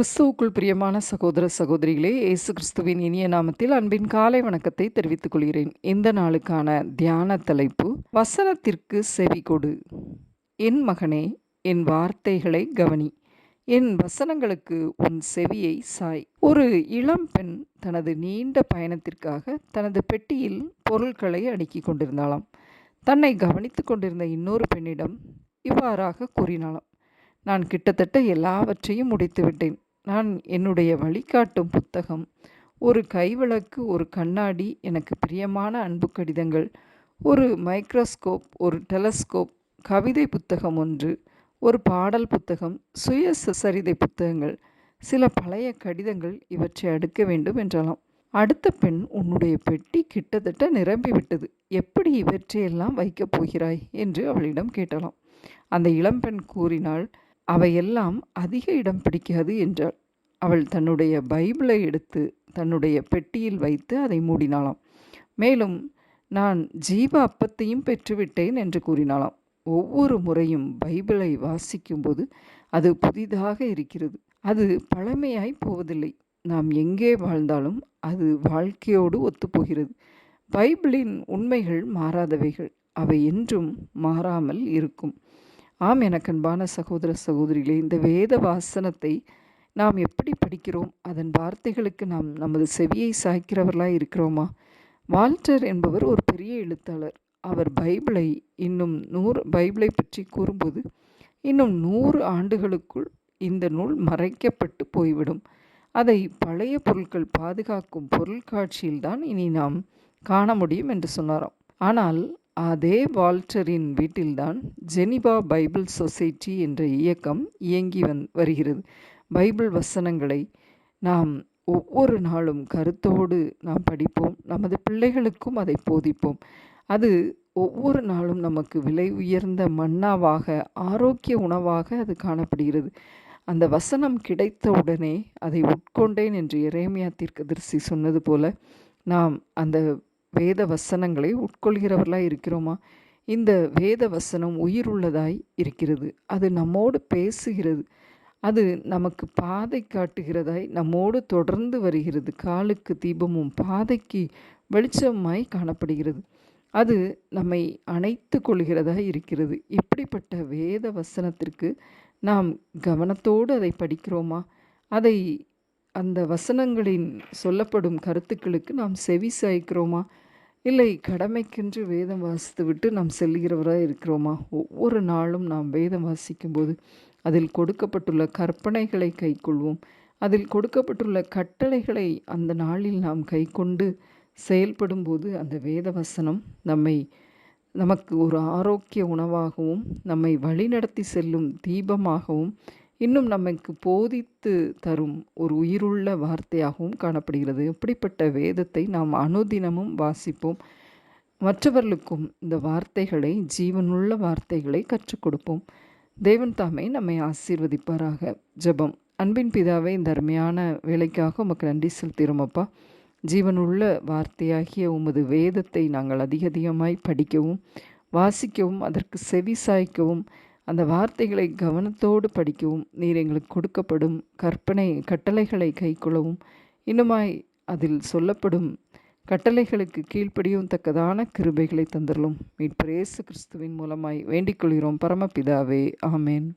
கிறிஸ்துவுக்குள் பிரியமான சகோதர சகோதரிகளே இயேசு கிறிஸ்துவின் இனிய நாமத்தில் அன்பின் காலை வணக்கத்தை தெரிவித்துக் கொள்கிறேன். இந்த நாளுக்கான தியான தலைப்பு வசனத்திற்கு செவி கொடு. என் மகனே என் வார்த்தைகளை கவனி. என் வசனங்களுக்கு உன் செவியை சாய். ஒரு இளம் பெண் தனது நீண்ட பயணத்திற்காக தனது பெட்டியில் பொருட்களை அடுக்கி கொண்டிருந்தாளாம். தன்னை கவனித்துக் கொண்டிருந்த இன்னொரு பெண்ணிடம் இவ்வாறாக கூறினாளாம். நான் கிட்டத்தட்ட எல்லாவற்றையும் முடித்துவிட்டேன். நான் என்னுடைய வழிகாட்டும் புத்தகம் ஒரு கைவிளக்கு ஒரு கண்ணாடி எனக்கு பிரியமான அன்பு கடிதங்கள் ஒரு மைக்ரோஸ்கோப் ஒரு டெலஸ்கோப் கவிதை புத்தகம் ஒன்று ஒரு பாடல் புத்தகம் சுய சரிதை புத்தகங்கள் சில பழைய கடிதங்கள் இவற்றை அடுக்க வேண்டும் என்றாலாம். அடுத்த பெண் உன்னுடைய பெட்டி கிட்டத்தட்ட நிரம்பிவிட்டது. எப்படி இவற்றையெல்லாம் வைக்கப் போகிறாய்? என்று அவளிடம் கேட்டலாம். அந்த இளம்பெண் கூறினாள் அவையெல்லாம் அதிக இடம் பிடிக்காது என்றாள். அவள் தன்னுடைய பைபிளை எடுத்து தன்னுடைய பெட்டியில் வைத்து அதை மூடினாளாம். மேலும் நான் ஜீவ அப்பத்தையும் பெற்றுவிட்டேன் என்று கூறினாளாம். ஒவ்வொரு முறையும் பைபிளை வாசிக்கும்போது அது புதிதாக இருக்கிறது. அது பழமையாய் போவதில்லை. நாம் எங்கே வாழ்ந்தாலும் அது வாழ்க்கையோடு ஒத்துப்போகிறது. பைபிளின் உண்மைகள் மாறாதவைகள். அவை என்றும் மாறாமல் இருக்கும். ஆம் எனக்கன்பான சகோதர சகோதரிகளே இந்த வேத வாசனத்தை நாம் எப்படி படிக்கிறோம்? அதன் வார்த்தைகளுக்கு நாம் நமது செவியை சாய்க்கிறவர்களாக இருக்கிறோமா? வால்டர் என்பவர் ஒரு பெரிய எழுத்தாளர். அவர் பைபிளை இன்னும் நூறு பைபிளை பற்றி கூறும்போது இன்னும் நூறு ஆண்டுகளுக்குள் இந்த நூல் மறைக்கப்பட்டு போய்விடும். அதை பழைய பொருட்கள் பாதுகாக்கும் பொருட்காட்சியில்தான் இனி நாம் காண முடியும் என்று சொன்னாராம். ஆனால் அதே வால்டரின் வீட்டில்தான் ஜெனிபா பைபிள் சொசைட்டி என்ற இயக்கம் இயங்கி வந் வருகிறது. பைபிள் வசனங்களை நாம் ஒவ்வொரு நாளும் கருத்தோடு நாம் படிப்போம். நமது பிள்ளைகளுக்கும் அதை போதிப்போம். அது ஒவ்வொரு நாளும் நமக்கு விலை உயர்ந்த மன்னாவாக ஆரோக்கிய உணவாக அது காணப்படுகிறது. அந்த வசனம் கிடைத்த உடனே அதை உட்கொண்டேன் என்று இறைமையா தீர்க்கதரிசி சொன்னது போல நாம் அந்த வேத வசனங்களை உட்கொள்கிறவர்களாக இருக்கிறோமா? இந்த வேத வசனம் உயிருள்ளதாய் இருக்கிறது. அது நம்மோடு பேசுகிறது. அது நமக்கு பாதை காட்டுகிறதாய் நம்மோடு தொடர்ந்து வருகிறது. காலுக்கு தீபமும் பாதைக்கு வெளிச்சமாய் காணப்படுகிறது. அது நம்மை அணைத்து கொள்கிறதாய் இருக்கிறது. இப்படிப்பட்ட வேத வசனத்திற்கு நாம் கவனத்தோடு அதை படிக்கிறோமா? அதை அந்த வசனங்களின் சொல்லப்படும் கருத்துக்களுக்கு நாம் செவி சாய்க்கிறோமா? இல்லை கடமைக்கென்று வேதம் வாசித்து விட்டு நாம் செல்கிறவராக இருக்கிறோமா? ஒவ்வொரு நாளும் நாம் வேதம் வாசிக்கும்போது அதில் கொடுக்கப்பட்டுள்ள கற்பனைகளை கைக்கொள்வோம். அதில் கொடுக்கப்பட்டுள்ள கட்டளைகளை அந்த நாளில் நாம் கை கொண்டு செயல்படும்போது அந்த வேத வசனம் நம்மை நமக்கு ஒரு ஆரோக்கிய உணவாகவும் நம்மை வழிநடத்தி செல்லும் தீபமாகவும் இன்னும் நமக்கு போதித்து தரும் ஒரு உயிருள்ள வார்த்தையாகவும் காணப்படுகிறது. அப்படிப்பட்ட வேதத்தை நாம் அனுதினமும் வாசிப்போம். மற்றவர்களுக்கும் இந்த வார்த்தைகளை ஜீவனுள்ள வார்த்தைகளை கற்றுக் கொடுப்போம். தேவன் தாமே நம்மை ஆசீர்வதிப்பாராக. ஜபம். அன்பின் பிதாவை இந்த அருமையான வேலைக்காக உமக்கு நன்றி செலுத்துகிறோம் ஜீவனுள்ள வார்த்தையாகிய உமது வேதத்தை நாங்கள் அதிக அதிகமாய் படிக்கவும் வாசிக்கவும் அதற்கு செவி சாய்க்கவும் அந்த வார்த்தைகளை கவனத்தோடு படிக்கவும் நீர் எங்களுக்கு கொடுக்கப்படும் கற்பனை கட்டளைகளை கைக்கொள்ளவும் இன்னுமாய் அதில் சொல்லப்படும் கட்டளைகளுக்கு கீழ்ப்படியும் தக்கதான கிருபைகளை தந்தரலும். மீட்பரேசு கிறிஸ்துவின் மூலமாய் வேண்டிக் கொள்கிறோம். பரமபிதாவே ஆமேன்.